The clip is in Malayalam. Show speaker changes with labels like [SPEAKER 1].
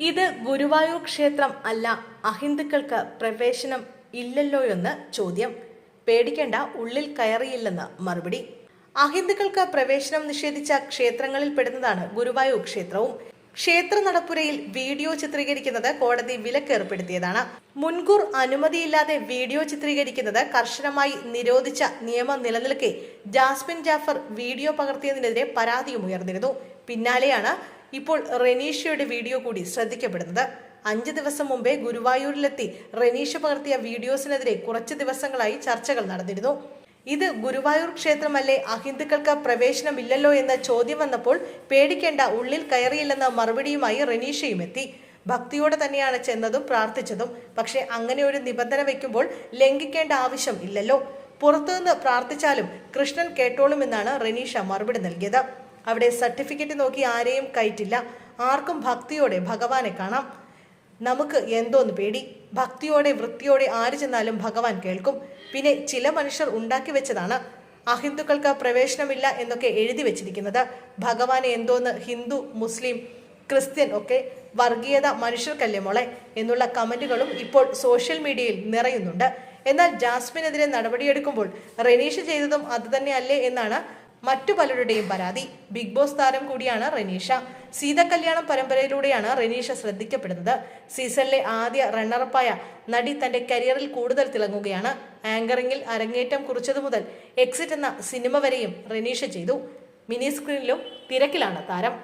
[SPEAKER 1] ഇത് ഗുരുവായൂർ ക്ഷേത്രം അല്ല അഹിന്ദുക്കൾക്ക് പ്രവേശനം ഇല്ലല്ലോ എന്ന് ചോദ്യം. പേടിക്കേണ്ട ഉള്ളിൽ കയറിയില്ലെന്ന് മറുപടി. അഹിന്ദുക്കൾക്ക് പ്രവേശനം നിഷേധിച്ച ക്ഷേത്രങ്ങളിൽ പെടുന്നതാണ് ഗുരുവായൂർ ക്ഷേത്രവും. ക്ഷേത്ര നടപ്പുരയിൽ വീഡിയോ ചിത്രീകരിക്കുന്നത് കോടതി വിലക്കേർപ്പെടുത്തിയതാണ്. മുൻകൂർ അനുമതിയില്ലാതെ വീഡിയോ ചിത്രീകരിക്കുന്നത് കർശനമായി നിരോധിച്ച നിയമം നിലനിൽക്കെ ജാസ്മിൻ ജാഫർ വീഡിയോ പകർത്തിയതിനെതിരെ പരാതിയും ഉയർന്നിരുന്നു. പിന്നാലെയാണ് ഇപ്പോൾ റെനീഷയുടെ വീഡിയോ കൂടി ശ്രദ്ധിക്കപ്പെടുന്നത്. അഞ്ച് ദിവസം മുമ്പേ ഗുരുവായൂരിലെത്തി റെനീഷ പകർത്തിയ വീഡിയോസിനെതിരെ കുറച്ച് ദിവസങ്ങളായി ചർച്ചകൾ നടന്നിരുന്നു. ഇത് ഗുരുവായൂർ ക്ഷേത്രമല്ലേ അഹിന്ദുക്കൾക്ക് പ്രവേശനമില്ലല്ലോ എന്ന ചോദ്യം വന്നപ്പോൾ പേടിക്കേണ്ട ഉള്ളിൽ കയറിയില്ലെന്ന മറുപടിയുമായി റെനീഷയും എത്തി. ഭക്തിയോടെ തന്നെയാണ് ചെന്നതും പ്രാർത്ഥിച്ചതും. പക്ഷേ അങ്ങനെ ഒരു നിബന്ധന വയ്ക്കുമ്പോൾ ലംഘിക്കേണ്ട ആവശ്യം ഇല്ലല്ലോ. പുറത്തുനിന്ന് പ്രാർത്ഥിച്ചാലും കൃഷ്ണൻ കേട്ടോളുമെന്നാണ് റെനീഷ മറുപടി നൽകിയത്. അവിടെ സർട്ടിഫിക്കറ്റ് നോക്കി ആരെയും കയറ്റില്ല. ആർക്കും ഭക്തിയോടെ ഭഗവാനെ കാണാം. നമുക്ക് എന്തോന്ന് പേടി. ഭക്തിയോടെ വൃത്തിയോടെ ആര് ചെന്നാലും ഭഗവാൻ കേൾക്കും. പിന്നെ ചില മനുഷ്യർ ഉണ്ടാക്കി വെച്ചതാണ്. അഹിന്ദുക്കൾക്ക് പ്രവേശനമില്ല എന്നൊക്കെ എഴുതി വെച്ചിരിക്കുന്നത്. ഭഗവാനെ എന്തോന്ന് ഹിന്ദു മുസ്ലിം ക്രിസ്ത്യൻ ഒക്കെ വർഗീയത മനുഷ്യർക്കല്ലേ മോളെ എന്നുള്ള കമന്റുകളും ഇപ്പോൾ സോഷ്യൽ മീഡിയയിൽ നിറയുന്നുണ്ട്. എന്നാൽ ജാസ്മിനെതിരെ നടപടിയെടുക്കുമ്പോൾ റെനീഷ് ചെയ്തതും അതുതന്നെയല്ലേ എന്നാണ് മറ്റു പലരുടെയും പരാതി. ബിഗ് ബോസ് താരം കൂടിയാണ് റെനീഷ. സീതക്കല്യാണം പരമ്പരയിലൂടെയാണ് റെനീഷ ശ്രദ്ധിക്കപ്പെടുന്നത്. സീസണിലെ ആദ്യ റണ്ണറപ്പായ നടി തന്റെ കരിയറിൽ കൂടുതൽ തിളങ്ങുകയാണ്. ആങ്കറിംഗിൽ അരങ്ങേറ്റം കുറിച്ചതു മുതൽ എക്സിറ്റ് എന്ന സിനിമ വരെയും റെനീഷ ചെയ്തു. മിനി സ്ക്രീനിലും തിരക്കിലാണ് താരം.